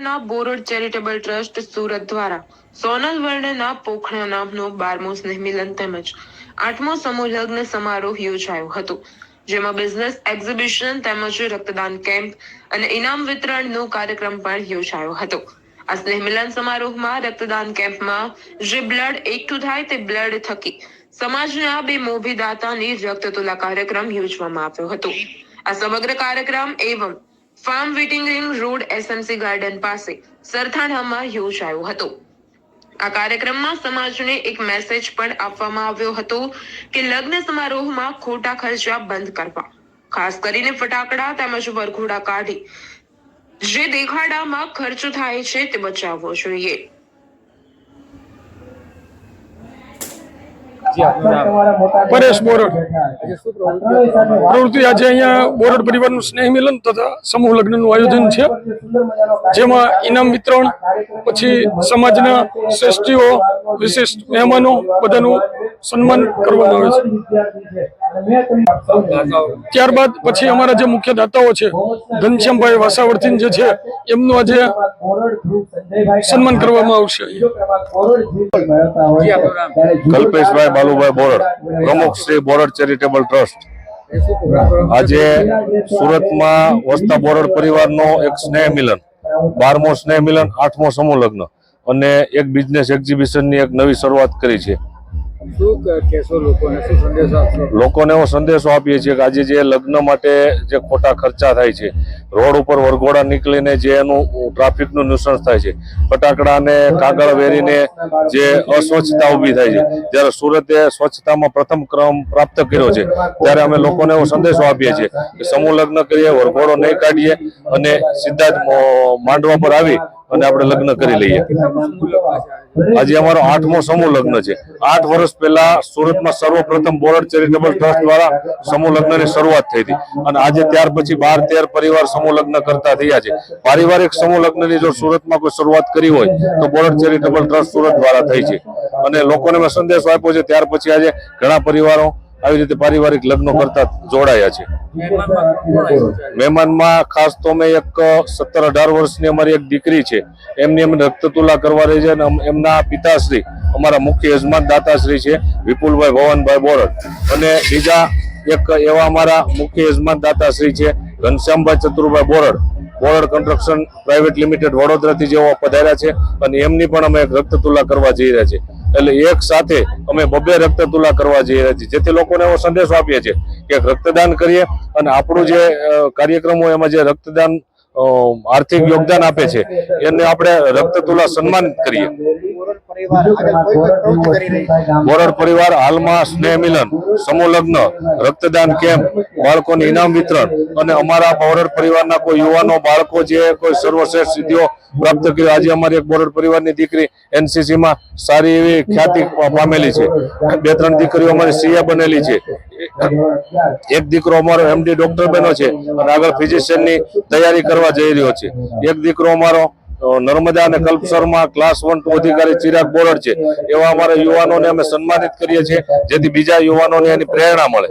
ના બોરડ charitable trust Surat દ્વારા સોનલ વર્ણના પોખણા નામનો બારમો સ્નેહ તેમજ આઠમો સમૂહ લગ્ન સમારોહ યોજાયો હતો, જેમાં બિઝનેસ એક્ઝિબિશન તેમજ રક્તદાન કેમ્પ અને ઇનામ વિતરણનો કાર્યક્રમ પણ યોજાયો હતો. આ સ્નેહ મિલન સમારોહમાં રક્તદાન કેમ્પમાં જે બ્લડ એકઠું થાય તે બ્લડ થકી સમાજના બે મોભી દાતાની રક્ત કાર્યક્રમ યોજવામાં આવ્યો હતો. આ સમગ્ર કાર્યક્રમ એવં ફાર્મ વેટિંગ રિંગ રોડ એસએમસી ગાર્ડન પાસે સરથાણામાં યોજાયો હતો. આ કાર્યક્રમમાં સમાજને એક મેસેજ પણ આપવામાં આવ્યો હતો કે લગ્ન સમારોહમાં ખોટા ખર્ચા બંધ કરવા. ખાસ કરીને ફટાકડા તેમજ વરઘોડા કાઢી. જે દેખાડામાં ખર્ચ થાય છે તે બચાવવો જોઈએ. પરેશ બોરડ પ્રવૃત્તિ આજે અહીંયા બોરડ પરિવારનું સ્નેહ મિલન તથા સમૂહ લગ્નનું આયોજન છે. જેમાં ઇનામ વિતરણ પછી સમાજના શ્રેષ્ઠીઓ વિશિષ્ટ મહેમાનો બધાનું સન્માન કરવામાં આવે છે. ત્યારબાદ પછી અમારા જે મુખ્ય દાતાઓ છે ઘનશ્યામભાઈ વાસાવર્તીન જે છે એમનું આજે સન્માન કરવામાં આવશે કલ્પેશભાઈ બાલુભાઈ બોરડ, પ્રમુખ શ્રી બોરડ ચેરિટેબલ ટ્રસ્ટ. આજે સુરતમાં વસતા બોરડ પરિવારનો એક સ્નેહ મિલન, બારમો સ્નેહ મિલન, આઠમો સમૂહ લગ્ન અને એક બિઝનેસ એક્ઝિબિશનની એક નવી શરૂઆત કરી છે. લોકોને? એવો સંદેશો આપીએ છીએ કે આજે જે લગ્ન માટે જે ખોટા ખર્ચા થાય છે, રોડ ઉપર વરઘોડા નીકળીને જે એનું ટ્રાફિકનું ન્યુસન્સ થાય છે ફટાકડા અને કાગળ વેરીને જે અસ્વચ્છતા ઊભી થાય છે. જ્યારે સુરતે સ્વચ્છતામાં પ્રથમ ક્રમ પ્રાપ્ત કર્યો છે, ત્યારે અમે લોકોને એવો સંદેશો આપીએ છીએ કે સમૂહ લગ્ન કરીએ, વરઘોડો નહીં કાઢીએ અને સીધા જ માંડવા પર આવી અને આપણે લગ્ન કરી લઈએ? આજે અમારો આઠમો સમૂહ લગ્ન છે. આઠ વર્ષ પહેલા સુરતમાં સર્વપ્રથમ બોરડ ચેરિટેબલ ટ્રસ્ટ દ્વારા સમૂહ લગ્નની શરૂઆત થઈ હતી. અને આજે ત્યાર પછી બાર તેર પરિવાર સમૂહ લગ્ન કરતા થયા છે. પારિવારિક સમૂહ લગ્નની જો સુરતમાં કોઈ શરૂઆત કરી હોય, તો બોરડ ચેરિટેબલ ટ્રસ્ટ સુરત દ્વારા થઈ છે. અને લોકોને મેં સંદેશો આપ્યો છે, ત્યાર પછી આજે ઘણા પરિવારો આવી રીતે પારિવારિક લગ્નો કરતા જોડાયા છે. મહેમાનમાં ખાસ તો અમે એક સત્તર અઢાર વર્ષની અમારી એક દીકરી છે. એમની અમે રક્તતુલા કરવા રહી છે અને એમના પિતાશ્રી, અમારા મુખ્ય યજમાન દાતાશ્રી છે, વિપુલભાઈ ભવનભાઈ બોરડ. અને બીજા એક એવા અમારા મુખ્ય યજમાન દાતાશ્રી છે, Ghanshyambhai Chaturbhai Borad. Borad construction private limited વડોદરાથી જેઓ પધાર્યા છે અને એમની પણ અમે રક્તતુલા કરવા જઈ રહ્યા છે. એટલે એક સાથે અમે બબે રક્તતુલા કરવા જઈ રહ્યા છીએ. જેથી લોકોને એવો સંદેશો આપીએ છીએ કે રક્તદાન કરીએ અને આપણું જે કાર્યક્રમ હોય એમાં જે રક્તદાન આર્થિક યોગદાન આપે છે, એને આપણે રક્તતુલા સન્માન કરીએ. બોરડ પરિવાર હાલમાં સ્નેહ મિલન સમૂહ લગ્ન રક્તદાન કેમ્પ બાળકોને ઇનામ વિતરણ અને અમારા બોરડ પરિવારના કોઈ યુવાનો બાળકો જે કોઈ સર્વશ્રેષ્ઠ સિદ્ધિઓ પ્રાપ્ત કરી આજે અમારી એક બોરડ પરિવારની દીકરી એનસીસી માં સારી એવી ખ્યાતિ પામેલી છે. બે ત્રણ દીકરીઓ અમારી સીએ બનેલી છે. એક દીકરો અમારો એમડી ડોક્ટર બન્યો છે અને આગળ ફિઝિશિયનની તૈયારી કરવા જઈ રહ્યો છે. એક દીકરો અમારો નર્મદા અને કલ્પસરમાં ક્લાસ વન ટુ અધિકારી ચિરાગ બોરડ છે. એવા અમારા યુવાનોને અમે સન્માનિત કરીએ છીએ જેથી બીજા યુવાનોને એની પ્રેરણા મળે.